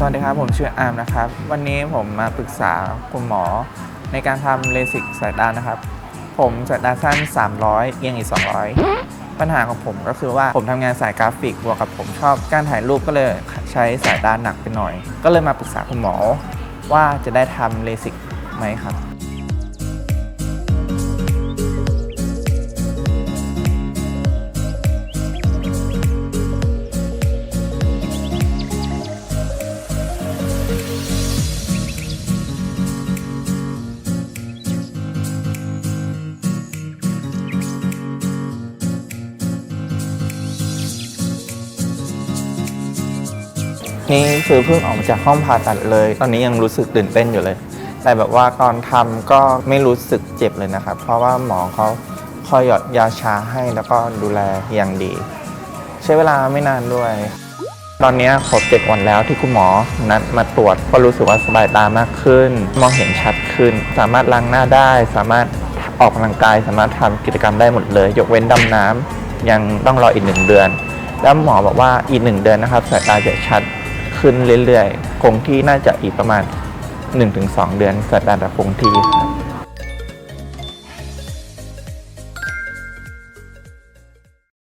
สวัสดีครับ ผมชื่ออาร์มนะครับ วันนี้ผมมาปรึกษาคุณหมอในการทำเลสิกสายตานะครับ ผมสายตาสั้น 300 เอียงอีก 200 ปัญหาของผมก็คือว่าผมทำงานสายกราฟิกบวกกับผมชอบการถ่ายรูปก็เลยใช้สายตาหนักไปหน่อย ก็เลยมาปรึกษาคุณหมอว่าจะได้ทำเลสิกไหมครับ นี่คือเพิ่งออกมาจากห้องผ่าตัดเลย ตอนนี้ยังรู้สึกตื่นเต้นอยู่เลย แต่แบบว่าตอนทำก็ไม่รู้สึกเจ็บเลยนะครับ เพราะว่าหมอเขาคอยหยอดยาชาให้แล้วก็ดูแลอย่างดี ใช้เวลาไม่นานด้วย ตอนนี้ครบเจ็ดวันแล้วที่คุณหมอนัดมาตรวจก็รู้สึกว่าสบายตามากขึ้น มองเห็นชัดขึ้น สามารถล้างหน้าได้ สามารถออกกำลังกาย สามารถทำกิจกรรมได้หมดเลย ยกเว้นดำน้ำยังต้องรออีกหนึ่งเดือน แล้วหมอบอกว่าอีกหนึ่งเดือนนะครับสายตาจะชัด ขึ้นเรื่อยๆ คงที่น่าจะอีกประมาณ 1-2 เดือนสายตาจะคงที่ครับ